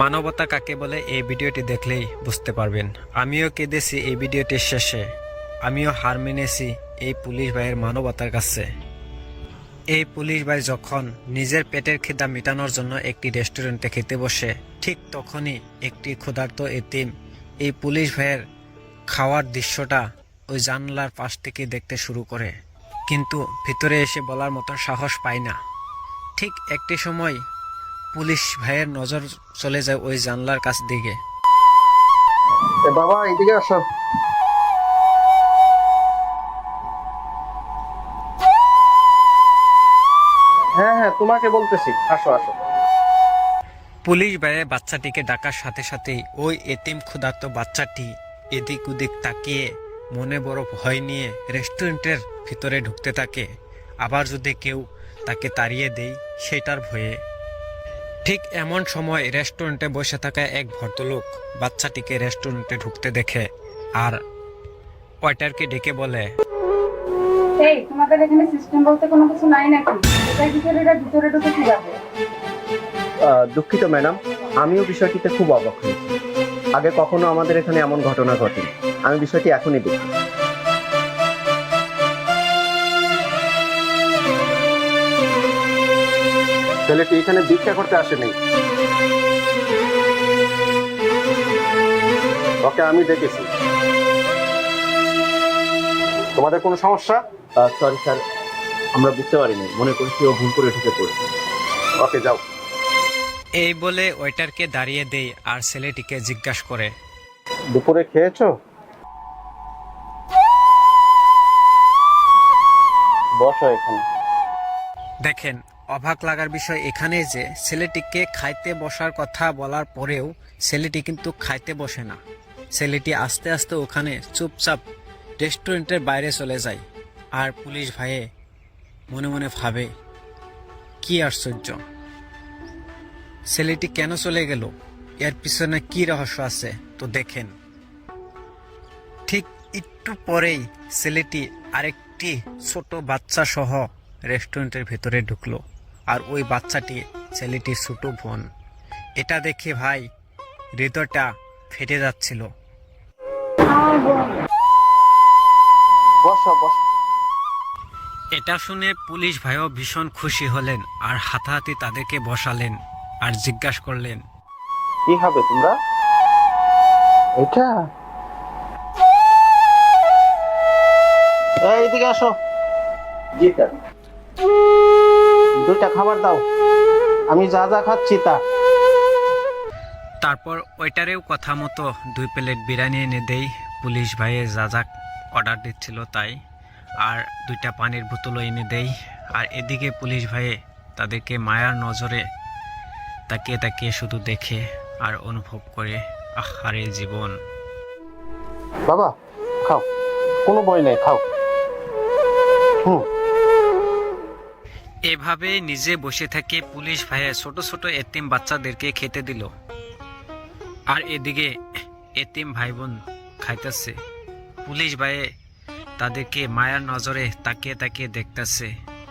মানবতা কাকে বলে এই ভিডিওটি দেখলেই বুঝতে পারবেন। আমিও কেঁদেছি এই ভিডিওটির শেষে। আমিও হার মেনেছি এই পুলিশ ভাইয়ের মানবতার কাছে। এই পুলিশ ভাই যখন নিজের পেটের খিদা মেটানোর জন্য একটি রেস্টুরেন্টে খেতে বসে, ঠিক তখনই একটি ক্ষুধার্ত এতিম এই পুলিশ ভাইয়ের খাওয়ার দৃশ্যটা ওই জানলার পাশ থেকে দেখতে শুরু করে। কিন্তু ভিতরে এসে বলার মতো সাহস পায় না। ঠিক একটি সময় পুলিশ ভাইয়ের নজর চলে যায় ওই জানলার কাছ দিকে। বাবা এদিকে আসো। হ্যাঁ হ্যাঁ তোমাকে বলতেছি। আসো আসো। পুলিশ ভাইয়ে বাচ্চাটিকে ডাকার সাথে সাথেই ওই এতিম ক্ষুধার্ত বাচ্চাটি এদিক ওদিক তাকিয়ে মনে বড় ভয় নিয়ে রেস্টুরেন্টের ভিতরে ঢুকতে থাকে। আবার যদি কেউ তাকে তাড়িয়ে দেয় সেটার ভয়ে ঠিক এমন সময় রেস্টুরেন্টে বসে থাকা এক ভদ্রলোক বাচ্চাটিকে রেস্টুরেন্টে ঢুকতে দেখে আর ওয়েটারকে ডেকে বলে এই তোমাদের এখানে সিস্টেম বলতে কোনো কিছু নাই নাকি? এটার ভিতরে এটা ভিতরে ঢুকে কি যাবে? দুঃখিত ম্যাডাম। আমিও বিষয়টিতে খুব অবাক হয়েছি। আগে কখনো আমাদের এখানে এমন ঘটনা ঘটেনি। আমি বিষয়টি এখনই দেখি। ছেলেটি এখানে ভিক্ষা করতে আসেনি। ওকে আমি দেখেছি। তোমাদের কোনো সমস্যা? সরি স্যার আমরা বুঝতে পারিনি। মনে করছি ও ভুল করে ঢুকে পড়েছে ওকে যাও। এই বলে ওয়েটারকে দাঁড়িয়ে দেই আর ছেলেটিকে জিজ্ঞাসা করে দুপুরে খেয়েছো? বসো এখানে। দেখেন অবাক লাগার বিষয় এখানে যে ছেলেটিকে খাইতে বসার কথা বলার পরেও ছেলেটি কিন্তু খাইতে বসে না। ছেলেটি আস্তে আস্তে ওখানে চুপচাপ রেস্টুরেন্টের বাইরে চলে যায় আর পুলিশ ভাইয়ে মনে মনে ভাবে, কি আশ্চর্য! ছেলেটি কেন চলে গেল? এর পিছনে কি রহস্য আছে? তো দেখেন। ঠিক একটু পরেই ছেলেটি আরেকটি ছোট বাচ্চা সহ রেস্টুরেন্টের ভেতরে ঢুকলো। আর ওই বাচ্চাটি ছেলেটির ছোট বোন। এটা দেখে ভাই হৃদয়টা ফেটে যাচ্ছিল। এটা শুনে পুলিশ ভাইও ভীষণ খুশি হলেন আর হাতাহাতি তাদেরকে বসালেন আর জিজ্ঞাসা করলেন কি হবে তোমরা? এটা? এই এদিকে আসো। জি স্যার দুইটা খাবার দাও। আমি যা যা খাচ্ছি তা। তারপর ওইটারেও কথা মতো দুই প্লেট বিরিয়ানি এনে দেই। পুলিশ ভাইয়ে যা যা অর্ডার দিচ্ছিল তাই। আর দুইটা পানির বোতলও এনে দেই। আর এদিকে পুলিশ ভাইয়ে তাদেরকে মায়ার নজরে তাকিয়ে তাকিয়ে শুধু দেখে আর অনুভব করে আহারে জীবন। বাবা খাও। কোনো ভয় নেই খাও। হুম। এভাবে নিজে বসে থেকে পুলিশ ভাইয়া ছোট ছোট এতিম বাচ্চাদেরকে খেতে দিল। আর এদিকে এতিম ভাই বোন খাইতেছে। পুলিশ ভাইয়ে তাদেরকে মায়ার নজরে তাকিয়ে তাকিয়ে দেখতেছে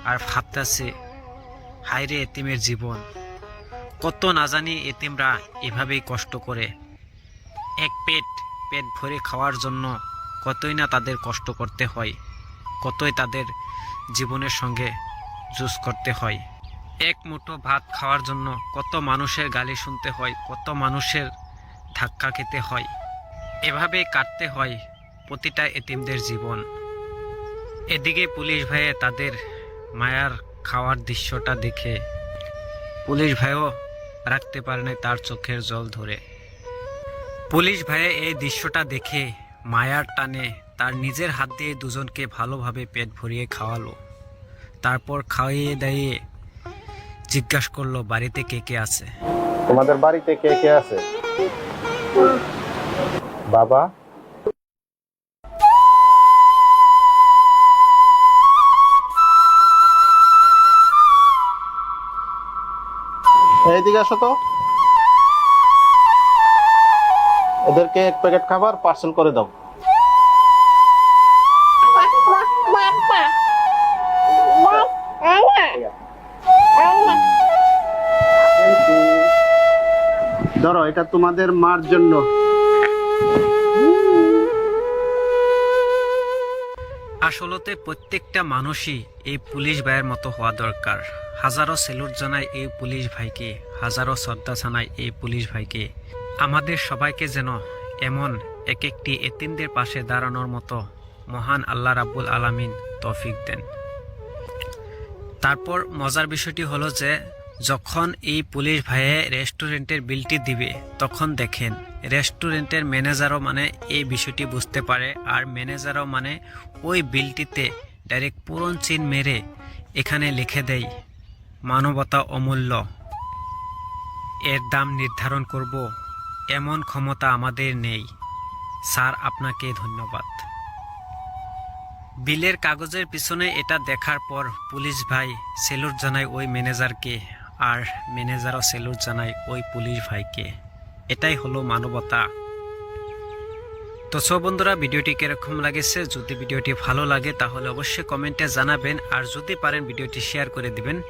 আর ভাবতেছে, হায়রে এতিমের জীবন, কত না জানি এতিমরা এভাবেই কষ্ট করে। এক পেট পেট ভরে খাওয়ার জন্য কতই না তাদের কষ্ট করতে হয়, কতই তাদের জীবনের সঙ্গে জুস করতে হয়। এক মুঠো ভাত খাওয়ার জন্য কত মানুষের গালি শুনতে হয়, কত মানুষের ধাক্কা খেতে হয়। এভাবে কাটতে হয় প্রতিটা এতিমদের জীবন। এদিকে পুলিশ ভাইয়ে তাদের মায়ার খাওয়ার দৃশ্যটা দেখে পুলিশ ভাইও রাখতে পারেনি তার চোখের জল ধরে। পুলিশ ভাইয়ে এই দৃশ্যটা দেখে মায়ার টানে তার নিজের হাত দিয়ে দুজনকে ভালোভাবে পেট ভরিয়ে খাওয়ালো। তারপর খাইয়ে দাইয়ে জিজ্ঞাসা করল, বাড়িতে কে কে আছে? তোমাদের বাড়িতে কে কে আছে? বাবা? এইদিকে আসো তো। এদেরকে এক প্যাকেট খাবার পার্সেল করে দাও। তোমাদের মার জন্য। আসলতে প্রত্যেকটা মানুষই এই পুলিশ ভাইয়ের মতো হওয়া দরকার। হাজারো সেলুট জানায় এই পুলিশ ভাইকে, হাজারো শ্রদ্ধা জানায় এই পুলিশ ভাইকে। আমাদের সবাইকে যেন এমন এক একটি এতিমদের পাশে দাঁড়ানোর মতো মহান আল্লাহ রাব্বুল আলামিন তৌফিক দেন। তারপর মজার বিষয়টি হলো যে যখন এই পুলিশ ভাইয়ে রেস্টুরেন্টের বিলটি দিবে, তখন দেখেন, রেস্টুরেন্টের ম্যানেজারও মানে এই বিষয়টি বুঝতে পারে। আর ম্যানেজারও মানে ওই বিলটিতে ডাইরেক্ট পূরণ চিন মেরে এখানে লিখে দেয়, মানবতা অমূল্য। এর দাম নির্ধারণ করব, এমন ক্ষমতা আমাদের নেই। স্যার, আপনাকে ধন্যবাদ। বিলের কাগজের পিছনে এটা দেখার পর পুলিশ ভাই সেলুট জানায় ওই ম্যানেজারকে। আর ম্যানেজারও সেলুট জানায় ওই পুলিশ ভাইকে। এটাই হলো মানবতা। তো সব বন্ধুরা, ভিডিওটি কীরকম লাগেছে? যদি ভিডিওটি ভালো লাগে, তাহলে অবশ্যই কমেন্টে জানাবেন। আর যদি পারেন, ভিডিওটি শেয়ার করে দিবেন।